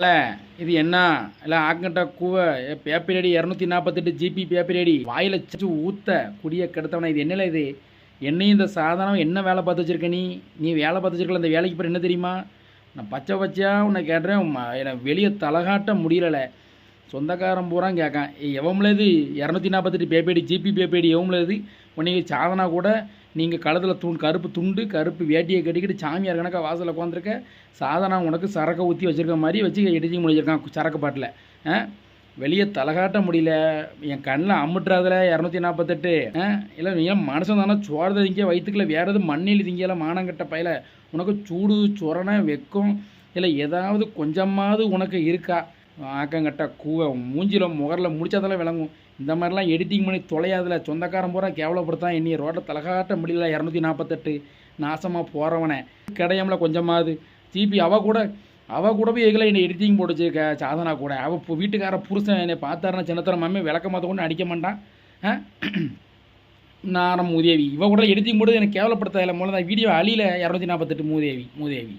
இல்ல இது என்ன? இல்லை ஆக்கட்ட கூவ. பேப்பர் அடி இரநூத்தி நாற்பத்தெட்டு ஜிபி பேப்பர் அடி வாயில் சச்சு ஊத்த குடிய கெடுத்தவனா இது என்னல இது? என்னையும் இந்த சாதனம் என்ன வேலை பார்த்து வச்சிருக்க நீ? நீ வேலை பார்த்து வச்சிருக்கல இந்த வேலைக்கு பிறகு என்ன தெரியுமா? நான் பச்சை பச்சையாக உன்னை கேட்டுறேன் ம- எனக்கு வெளியே தலகாட்ட முடியலை சொந்தக்காரன் பூரா கேட்கான். எவம்லது இரநூத்தி நாற்பத்தெட்டு பேபேடி ஜிபி பேப்பேடி எவம்லது உனக்கு சாதனா கூட நீங்கள் கழுத்தில் துண்டு கருப்பு துண்டு கருப்பு வேட்டியை கட்டிக்கிட்டு சாமியார் கணக்காக வாசலில் உட்காந்துருக்க சாதனா உனக்கு சரக்கை ஊற்றி வச்சிருக்க மாதிரி வச்சு இடிச்சு முடிச்சிருக்கான் சரக்கு பாட்டில். ஆ? வெளியே தலகாட்ட முடியல. என் கண்ணில் அம்முட்டுறாதுல இரநூத்தி நாற்பத்தெட்டு ஆ? இல்லை ஏன் மனுஷன் தானே சோறதை திங்க வயிற்றுக்குள்ள வேறு எதுவும் மண்ணில் திங்கல மானங்கட்ட பையில. உனக்கு சூடு சொரணை வெக்கம் இல்லை ஏதாவது கொஞ்சமாவது உனக்கு இருக்கா? ஆக்கங்கட்ட கூவ மூஞ்சில் முகரில் முடிச்சதெல்லாம் விளங்கும். இந்த மாதிரிலாம் எடிட்டிங் பண்ணி தொலையாதில். சொந்தக்காரன் பூரா கேவலப்படுத்தான். என்னைய ரோட்டில் தலகாட்ட முடியல இரநூத்தி நாற்பத்தெட்டு நாசமாக போகிறவனே கிடையாமல கொஞ்சமாவது. ஜிபி அவள் கூட அவள் கூட போய் எங்களை என்னை எடிட்டிங் போட்டுச்சு சாதனா கூட. அவள் இப்போ வீட்டுக்கார புருஷன் என்னை பார்த்தாருன்னா சின்னத்தர மாமே விளக்க மாற்ற கொண்டு அடிக்க மாட்டான் நான் மூதேவி. இவ கூட எடிட்டிங் போட்டு எனக்கு இல்லை முதல்ல வீடியோ அழியில் இரநூத்தி நாற்பத்தெட்டு மூதேவி மூதேவி.